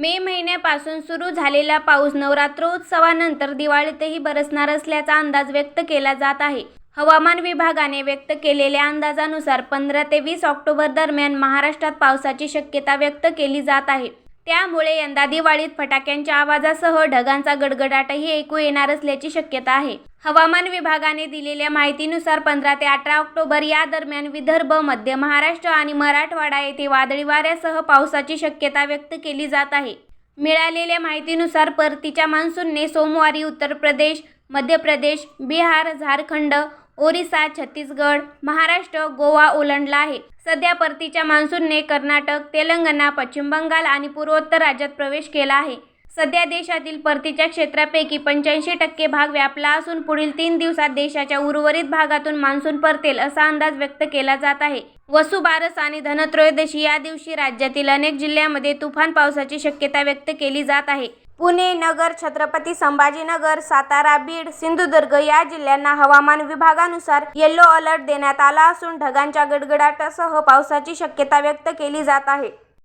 मे महिन्यापासून सुरू झालेला पाऊस नवरात्रोत्सवानंतर दिवाळीतही बरसणार असल्याचा अंदाज व्यक्त केला जात आहे. हवामान विभागाने व्यक्त केलेल्या अंदाजानुसार पंधरा ते वीस ऑक्टोबर दरम्यान महाराष्ट्रात पावसाची शक्यता व्यक्त केली जात आहे. त्यामुळे यंदा दिवाळीत फटाक्यांच्या आवाजासह ढगांचा गडगडाटही ऐकू येणार असल्याची शक्यता आहे. हवामान विभागाने दिलेल्या माहितीनुसार पंधरा ते अठरा ऑक्टोबर या दरम्यान विदर्भ मध्य महाराष्ट्र आणि मराठवाडा येथे वादळी वाऱ्यासह पावसाची शक्यता व्यक्त केली जात आहे. मिळालेल्या माहितीनुसार परतीच्या मान्सूनने सोमवारी उत्तर प्रदेश मध्य प्रदेश बिहार झारखंड ओरिसा छत्तीसगड महाराष्ट्र गोवा ओलांडला आहे. सध्या परतीच्या मान्सूनने कर्नाटक तेलंगणा पश्चिम बंगाल आणि पूर्वोत्तर राज्यात प्रवेश केला आहे. सध्या देशातील परतीच्या क्षेत्रापैकी पंच्याऐंशी टक्के भाग व्यापला असून पुढील तीन दिवसात देशाच्या उर्वरित भागातून मान्सून परतेल असा अंदाज व्यक्त केला जात आहे. वसुबारस आणि धनत्रयोदशी या दिवशी राज्यातील अनेक जिल्ह्यांमध्ये तुफान पावसाची शक्यता व्यक्त केली जात आहे. पुणे नगर छत्रपती संभाजीनगर सातारा बीड सिंधुदुर्ग या जिल्ह्यांना हवामान विभागानुसार येलो अलर्ट देण्यात आला असून ढगांच्या गडगडाटासह पावसाची शक्यता व्यक्त केली जात आहे.